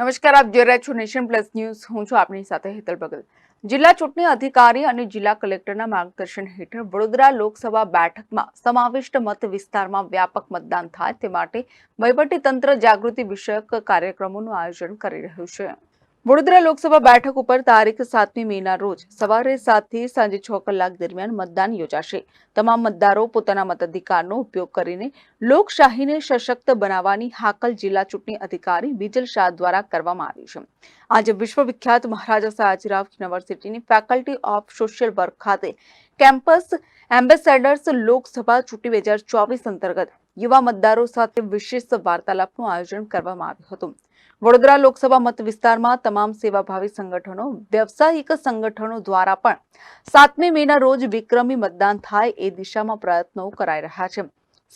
નમસ્કાર, આપ જોઈ રહ્યા છો નેશન પ્લસ ન્યૂઝ. હું છું આપની સાથે હેતલ ભગત જિલ્લા ચૂંટણી અધિકારી અને જિલ્લા કલેક્ટરના માર્ગદર્શન હેઠળ વડોદરા લોકસભા બેઠકમાં સમાવિષ્ટ મત વિસ્તારમાં વ્યાપક મતદાન થાય તે માટે વહીવટી તંત્ર જાગૃતિ વિષયક કાર્યક્રમોનું આયોજન કરી રહ્યું છે. વડોદરા લોકસભા બેઠક ઉપર તારીખ સાતમી મેના રોજ સવારે સાતથી સાંજે છ કલાક દરમિયાન મતદાન યોજાશે. તમામ મતદારો પોતાના મતાધિકારનો ઉપયોગ કરીને લોકશાહીને સશક્ત બનાવવાની હાકલ જિલ્લા ચૂંટણી અધિકારી બીજલ શાહ દ્વારા કરવામાં આવી છે. આજે વિશ્વવિખ્યાત મહારાજા સયાજીરાવ યુનિવર્સિટીની ફેકલ્ટી ઓફ સોશિયલ વર્ક ખાતે કેમ્પસ એમ્બેસેડર્સ લોકસભા ચૂંટણી બે હજાર ચોવીસ અંતર્ગત યુવા મતદારો સાથે વિશેષ વાર્તાલાપનું આયોજન કરવામાં આવ્યું હતું. વડોદરા લોકસભા મત વિસ્તારમાં તમામ સેવાભાવી સંગઠનો, વ્યવસાયિક સંગઠનો દ્વારા પણ સાતમી મેના રોજ વિક્રમી મતદાન થાય એ દિશામાં પ્રયત્નો કરાઈ રહ્યા છે.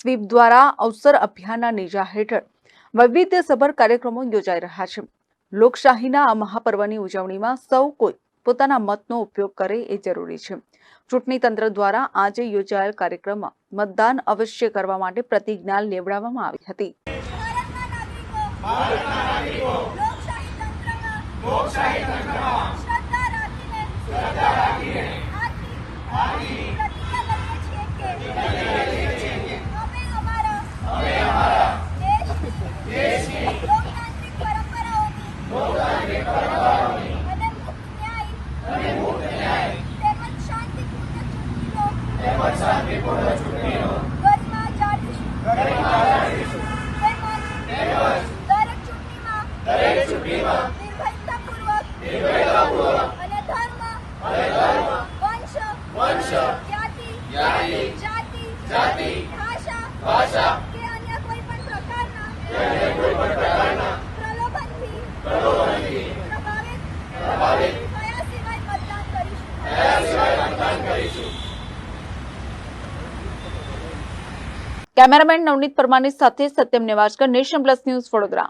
સ્વીપ દ્વારા અવસર અભિયાનના નેજા હેઠળ વૈવિધ્યસભર કાર્યક્રમો યોજાઈ રહ્યા છે. લોકશાહીના આ મહાપર્વની ઉજવણીમાં સૌ કોઈ પોતાના મતનો ઉપયોગ કરે એ જરૂરી છે. ચૂંટણી તંત્ર દ્વારા આજે યોજાયેલ કાર્યક્રમમાં મતદાન અવશ્ય કરવા માટે પ્રતિજ્ઞા લેવડાવવામાં આવી હતી. દરેક ચૂંટણીમાં નિર્ભયતાપૂર્વક નિર્ભયતાપૂર્વક અને ધર્મ અને ધર્મ વંશ વંશ જ્ઞાતિ જ્ઞાતિ જાતિ જાતિ ભાષા ભાષા કે અન્ય કોઈ પણ પ્રકારના કે અન્ય કોઈ પણ પ્રકારના પ્રલોભનથી પ્રલોભનથી પ્રભાવિત પ્રભાવિત થયા સિવાય મતદાન કરીશું થયા સિવાય મતદાન કરીશું કેમેરામેન નવનીત પરમારની સાથે Satyam Nevajkar nation plus news Vadodara